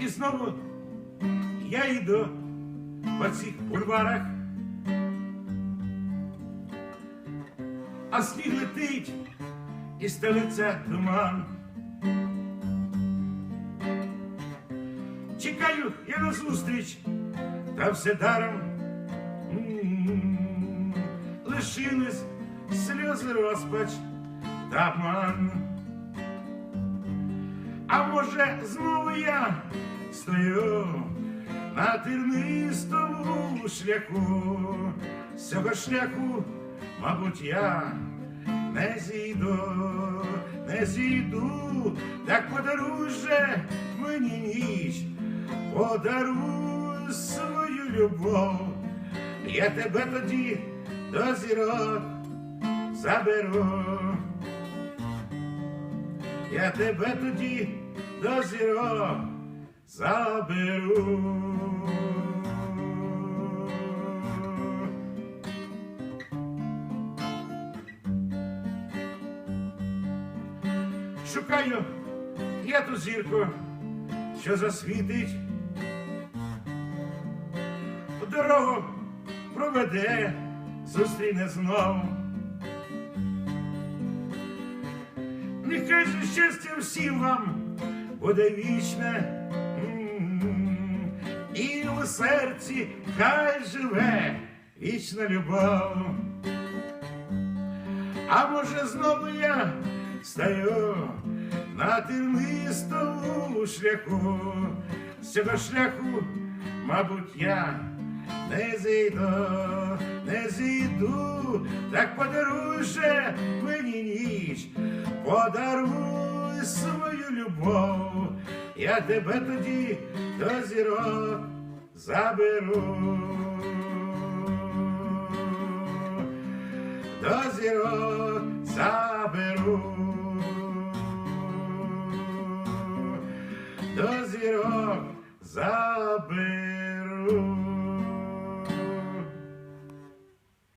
І знову я йду по цих бульварах, а сніг летить і стелиться туман. Чекаю я на зустріч, та все даром лишились сльози розпач та обман. А може, знову я стою на тернистому шляху, з цього шляху, мабуть, я не зійду, не зійду, так подаруй же мені ніч, подаруй свою любов, я тебе тоді до зірок заберу. Я тебе тоді до зірок заберу. Шукаю я ту зірку, що засвітить, дорогу проведе, зустріне знову. Нехай же щастя всім вам буде вічне, і в серці хай живе вічна любов. А може знову я стою на тернистому шляху, з цього шляху, мабуть, я не зійду, не зійду, так подаруй мені ніч, подаруй свою любов, я тебе тоді до зірок заберу. До зірок заберу. До зірок заберу.